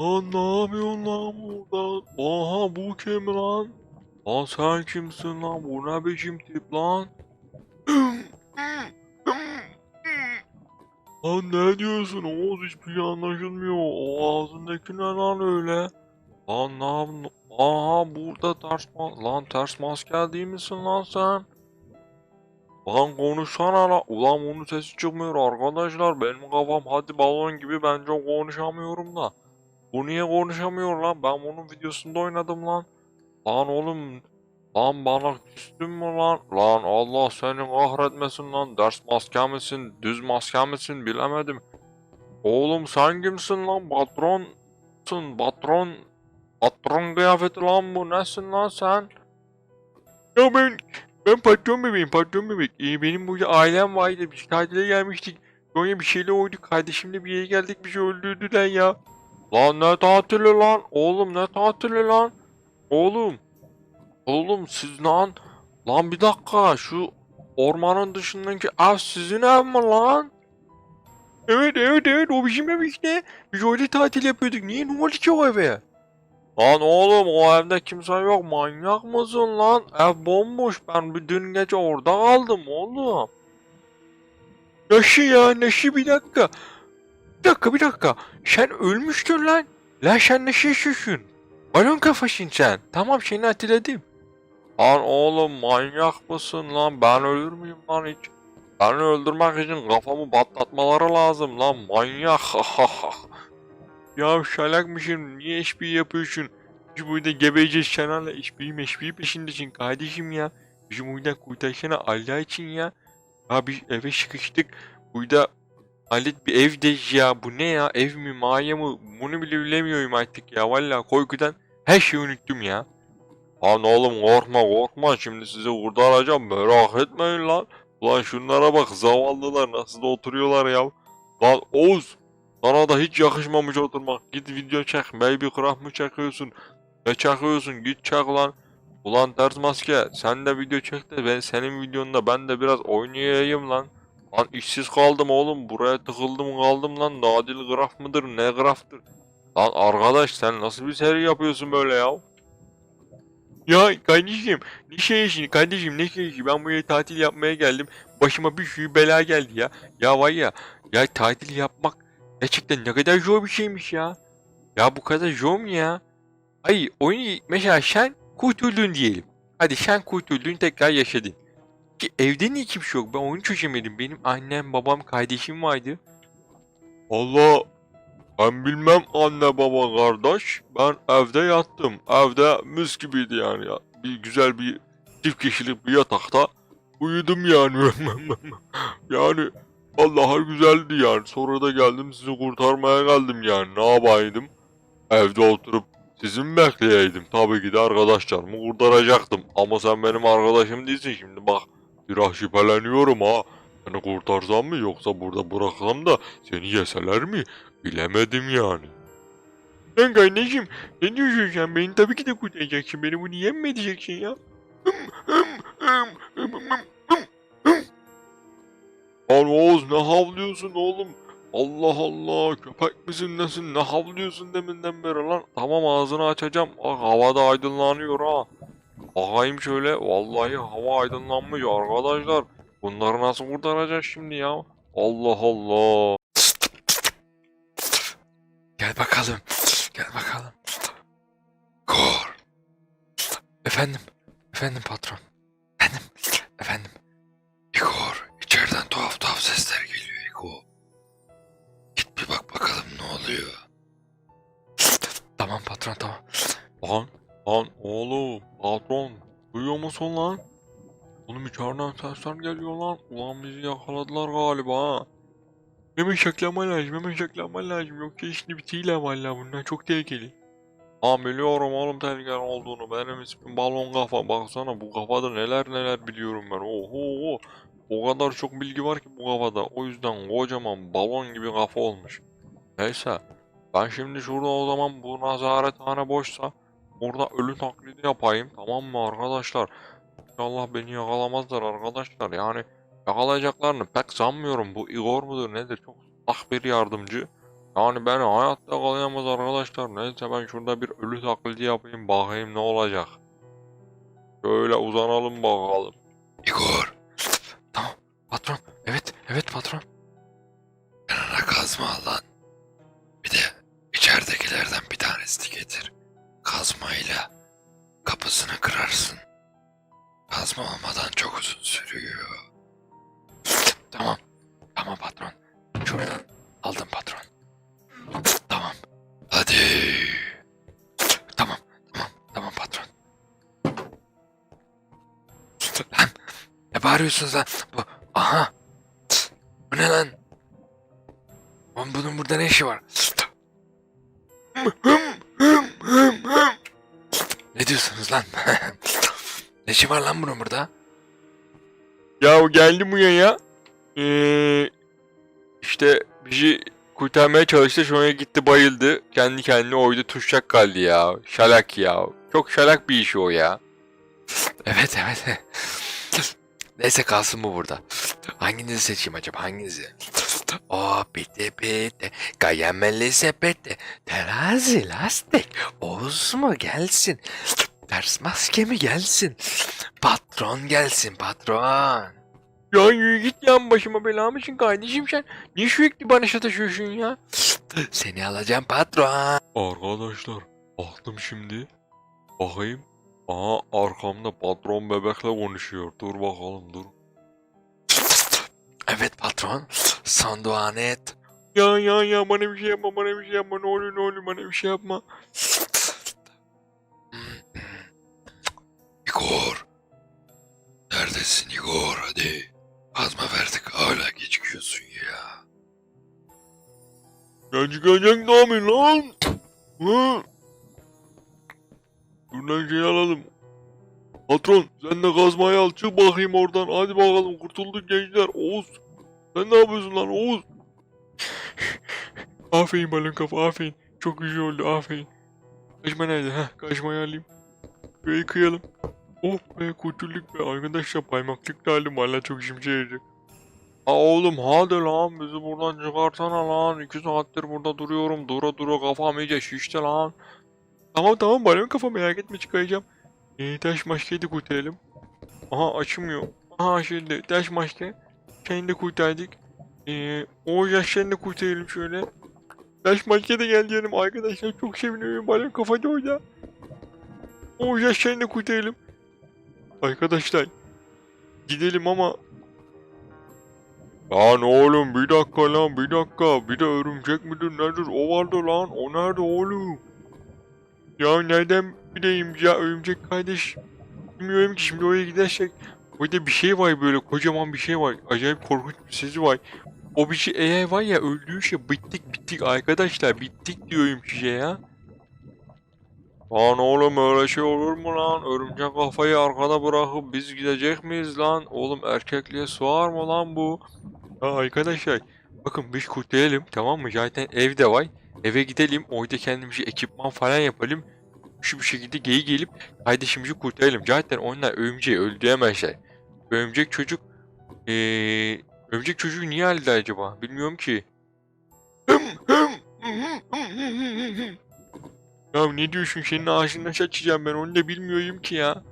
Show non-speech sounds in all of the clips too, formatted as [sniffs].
Lan ne yapıyorsun lan burada? Aha bu kim lan? Lan sen kimsin lan? Bu ne biçim tip lan? Lan ne diyorsun Oğuz hiçbir şey anlaşılmıyor. O ağzındaki ne lan öyle? Lan ne yaptın? Aha burada ters ma- Lan ters maske değil misin lan sen? Lan konuşsana lan. Ulan bunun sesi çıkmıyor arkadaşlar. Benim kafam hadi balon gibi ben çok konuşamıyorum da. Bu niye konuşamıyor lan? Ben bunun videosunda oynadım lan. Lan oğlum. Lan bana küstün mü lan? Lan Allah seni kahretmesin lan. Ders maske misin? Düz maske misin? Bilemedim. Oğlum sen kimsin lan? Patronsun. Patron. Patron kıyafeti lan bu. Nesin lan sen? Ya ben ben patron bebeğim, patron bebek. Ee, benim burada ailem vardı. Biz tatile gelmiştik. Sonra bir şeyle oyduk. Kardeşimle bir yere geldik. Bizi öldürdüler ya. Lan ne tatili lan? Oğlum ne tatili lan? Oğlum. Oğlum siz lan. Lan bir dakika. Şu ormanın dışındaki ev sizin ev mi lan? Evet evet evet o bizim ev işte. Biz orada tatil yapıyorduk. Niye ne oldu ki o eve? Lan oğlum o evde kimse yok manyak mısın lan? Ev bomboş ben bir dün gece orada kaldım oğlum. Neşi ya Neşi bir dakika. Bir dakika bir dakika. Sen ölmüştün lan. Lan sen ne şişiyorsun? Balon kafasın sen. Tamam seni hatırladım. Lan oğlum manyak mısın lan? Ben ölür müyüm lan hiç? Beni öldürmek için kafamı patlatmaları lazım lan manyak. [laughs] ya şalakmışım niye işbirliği yapıyorsun? Biz burada gebeceğiz senarla işbirliği meşbirliği peşindesin kardeşim ya. Bizi buradan kurtarsana Allah için ya. Ya biz eve sıkıştık. Burada Halit bir evdeyiz ya. Bu ne ya? Ev mi mağaya mı? Bunu bile bilemiyorum artık ya. Valla korkudan her şeyi unuttum ya. Lan oğlum korkma korkma. Şimdi sizi kurtaracağım. Merak etmeyin lan. Ulan şunlara bak zavallılar nasıl da oturuyorlar ya. Lan Oğuz sana da hiç yakışmamış oturmak. Git video çek. Baby craft mı çekiyorsun? Ne çekiyorsun? Git çek lan. Ulan ters maske sen de video çek de ben senin videonda ben de biraz oynayayım lan. Lan işsiz kaldım oğlum buraya tıkıldım kaldım lan. Nadil graf mıdır ne graftır? Lan arkadaş sen nasıl bir seri yapıyorsun böyle ya? Ya kardeşim ne şey işi kardeşim ne şey işi ben buraya tatil yapmaya geldim. Başıma bir sürü bela geldi ya. Ya var ya ya tatil yapmak gerçekten ne kadar zor bir şeymiş ya. Ya bu kadar zor mu ya? Ay oyunu mesela sen kurtuldun diyelim. Hadi sen kurtuldun tekrar yaşadın. Ki evde niye kimse yok? Ben onu çözemedim. Benim annem, babam, kardeşim vardı. Allah ben bilmem anne baba kardeş. Ben evde yattım. Evde mis gibiydi yani ya. Bir güzel bir çift kişilik bir yatakta uyudum yani. [laughs] yani Allah'a güzeldi yani. Sonra da geldim sizi kurtarmaya geldim yani. Ne yapaydım? Evde oturup sizi mi bekleyeydim? Tabii ki de arkadaşlarımı kurtaracaktım. Ama sen benim arkadaşım değilsin şimdi bak. Biraz şüpheleniyorum ha. Seni kurtarsam mı yoksa burada bıraksam da seni yeseler mi? Bilemedim yani. Lan kardeşim ne diyorsun sen? Beni tabii ki de kurtaracaksın. Beni bunu yem mi ya? Lan Oğuz ne havlıyorsun oğlum? Allah Allah köpek misin nesin ne havlıyorsun deminden beri lan? Tamam ağzını açacağım. Bak havada aydınlanıyor ha. Bakayım şöyle vallahi hava aydınlanmış arkadaşlar. Bunları nasıl kurtaracağız şimdi ya? Allah Allah. Gel bakalım. Gel bakalım. Kor. Efendim. Efendim patron. Efendim. Efendim. Igor. içeriden tuhaf tuhaf sesler geliyor Igor. Git bir bak bakalım ne oluyor. Tamam patron tamam. Patron. Duyuyor musun lan? Oğlum içeriden sesler geliyor lan. Ulan bizi yakaladılar galiba ha. Hemen şaklama lazım, hemen şaklama lazım. Yoksa işini bitiyle valla bunlar çok tehlikeli. Ha biliyorum oğlum tehlikeli olduğunu. Benim ismim Balon Kafa. Baksana bu kafada neler neler biliyorum ben. Oho. O kadar çok bilgi var ki bu kafada. O yüzden kocaman balon gibi kafa olmuş. Neyse. Ben şimdi şurada o zaman bu nazarethane boşsa orada ölü taklidi yapayım. Tamam mı arkadaşlar? İnşallah beni yakalamazlar arkadaşlar. Yani yakalayacaklarını pek sanmıyorum. Bu Igor mudur nedir? Çok ah bir yardımcı. Yani beni hayatta yakalayamaz arkadaşlar. Neyse ben şurada bir ölü taklidi yapayım bakayım ne olacak. Şöyle uzanalım bakalım. Igor. Tamam patron. Evet evet patron. Yanına kazma lan. Bir de içeridekilerden bir tanesini getir. Kazmayla kapısını kırarsın. Kazma olmadan çok uzun sürüyor. Tamam. Tamam patron. Şuradan aldım patron. Tamam. Hadi. Tamam. Tamam. Tamam patron. Lan. Ne bağırıyorsunuz lan? Bu. Aha. Bu ne lan? Lan bunun burada ne işi var? Ne diyorsunuz lan? [laughs] ne işi var lan bunun burada? Ya geldim buraya ya. Ee, işte bizi kurtarmaya çalıştı sonra gitti bayıldı. Kendi kendine oydu tuşacak kaldı ya. Şalak ya. Çok şalak bir iş o ya. Evet evet. [laughs] Neyse kalsın bu burada. Hanginizi seçeyim acaba hanginizi? O bitti bitti. Kayameli sepeti. Terazi lastik. Oğuz mu gelsin? Ters maske mi gelsin? Patron gelsin patron. Ya yürü git yan başıma bela mısın kardeşim sen? Niye sürekli bana şataşıyorsun ya? Seni alacağım patron. Arkadaşlar baktım şimdi. Bakayım. Aha arkamda patron bebekle konuşuyor. Dur bakalım dur. Evet patron. Son duanı et. Ya ya ya bana bir şey yapma bana bir şey yapma ne olur ne olur bana bir şey yapma. [sniffs] Igor. Neredesin Igor hadi. Kazma verdik hala geçiyorsun ya. Ya çıkacak da mı lan? Hı? Buradan şey alalım. Patron sen de kazmayı al çık bakayım oradan. Hadi bakalım kurtulduk gençler. Oğuz. Sen ne yapıyorsun lan Oğuz? [laughs] aferin balon kafa aferin. Çok güzel oldu aferin. Kaçma nerede? Heh kaçmayı alayım. Şurayı kıyalım. Oh be kurtulduk be arkadaşlar baymaklık da aldım valla çok işimize yarayacak. Ha oğlum hadi lan bizi buradan çıkarsana lan. İki saattir burada duruyorum. Dura dura kafam iyice şişti lan. Tamam tamam balon kafa merak etme çıkaracağım. Ee, taş maskeyi de kurtaralım. Aha açılmıyor. Aha şimdi taş maske. Seni de kurtardık. Ee, o yaşlarını da kurtaralım şöyle. Taş maske de geldi yanım arkadaşlar çok seviniyorum balon kafa da orada. O yaşlarını da kurtaralım. Arkadaşlar gidelim ama Lan oğlum bir dakika lan bir dakika bir de örümcek midir nedir o vardı lan o nerede oğlum? Ya nereden bileyim ya örümcek kardeş bilmiyorum ki şimdi oraya gidersek orada bir şey var böyle kocaman bir şey var acayip korkunç bir sesi var. O bir şey eğer var ya öldüğü şey bittik bittik arkadaşlar bittik diyorum size ya. Lan oğlum öyle şey olur mu lan? Örümcek kafayı arkada bırakıp biz gidecek miyiz lan? Oğlum erkekliğe sığar mı lan bu? Ya arkadaşlar bakın biz kurtaralım tamam mı? Zaten evde var. Eve gidelim orada kendimize ekipman falan yapalım. Şu bir şekilde geri gelip kardeşimizi kurtaralım. Zaten onlar örümceği öldüremezler. Örümcek çocuk eee örümcek çocuğu niye halde acaba? Bilmiyorum ki. Ya ne diyorsun senin ağzından saçacağım ben onu da bilmiyorum ki ya.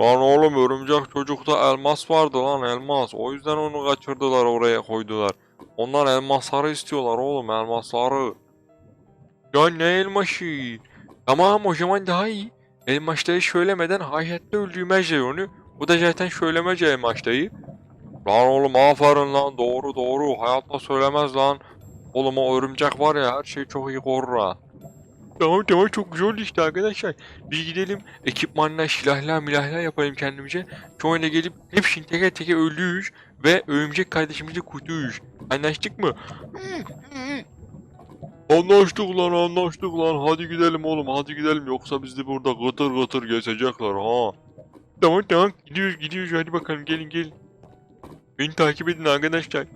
Lan oğlum örümcek çocukta elmas vardı lan elmas. O yüzden onu kaçırdılar oraya koydular. Onlar elmasları istiyorlar oğlum elmasları. Ya ne elması? Tamam o zaman daha iyi. Elmaçları söylemeden hayatta öldürmezler onu. Bu da zaten söylemez elmaçları. Lan oğlum aferin lan doğru doğru hayatta söylemez lan. Oğlum o örümcek var ya her şeyi çok iyi korur ha. Tamam tamam çok güzel işte arkadaşlar. Biz gidelim ekipmanla silahlar milahlar yapalım kendimize. Sonra gelip hepsini teker teker öldürürüz ve örümcek kardeşimizi kurtarırız. Anlaştık mı? Anlaştık lan anlaştık lan hadi gidelim oğlum hadi gidelim yoksa bizi burada gıtır gıtır geçecekler ha. Tamam tamam gidiyoruz gidiyoruz hadi bakalım gelin gelin. Beni takip edin arkadaşlar.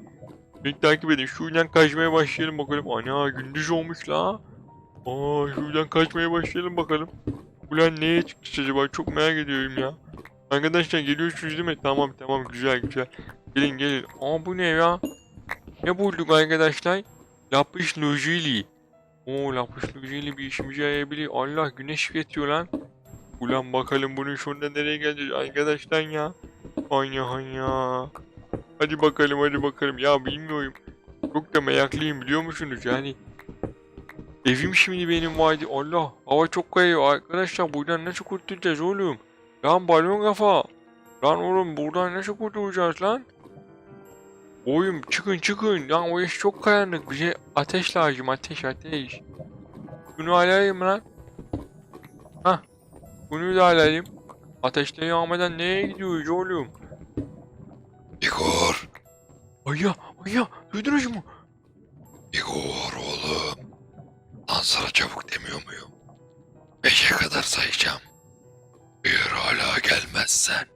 Beni takip edin şuradan kaçmaya başlayalım bakalım. Ana gündüz olmuş la. Aa şuradan kaçmaya başlayalım bakalım. Ulan neye çıkmış acaba çok merak ediyorum ya. Arkadaşlar geliyorsunuz değil mi? Tamam tamam güzel güzel. Gelin gelin. Aa bu ne ya? Ne bulduk arkadaşlar? Lapis lazuli. Oo lapis lazuli bir işimize yarayabilir. Allah güneş yetiyor lan. Ulan bakalım bunun sonunda nereye geleceğiz arkadaşlar ya. Anya hanya. Hadi bakalım hadi bakalım. Ya bilmiyorum. Çok da meraklıyım biliyor musunuz? Yani evim şimdi benim vardı. Allah hava çok kayıyor. Arkadaşlar buradan nasıl kurtulacağız oğlum? Lan balon kafa. Lan oğlum buradan nasıl kurtulacağız lan? Oğlum çıkın çıkın. Lan o iş çok karanlık. Bize ateş lazım ateş ateş. Bunu alayım lan. Hah. Bunu da alayım. Ateşte yağmadan nereye gidiyoruz oğlum? Igor, Aya aya duydunuz mu? Igor oğlum. Lan sana çabuk demiyor muyum? Beşe kadar sayacağım. Eğer hala gelmezsen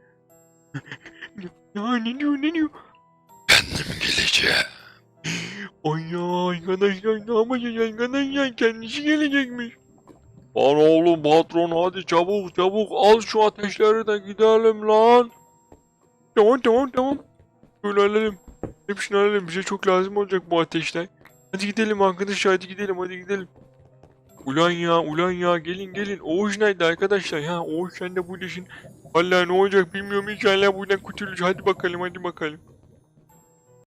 [laughs] Ya ne diyor ne diyor? Kendim geleceğim. Ay ya arkadaşlar ne yapacağız arkadaşlar kendisi gelecekmiş. Lan oğlum patron hadi çabuk çabuk al şu ateşleri de gidelim lan. Tamam tamam tamam. Böyle alalım. Hepsini alalım bize çok lazım olacak bu ateşler. Hadi gidelim arkadaşlar hadi gidelim hadi gidelim. Ulan ya ulan ya gelin gelin. Oğuz nerede arkadaşlar ya Oğuz sen de buradasın. Vallahi ne olacak bilmiyorum inşallah buradan kurtulacağız hadi bakalım hadi bakalım.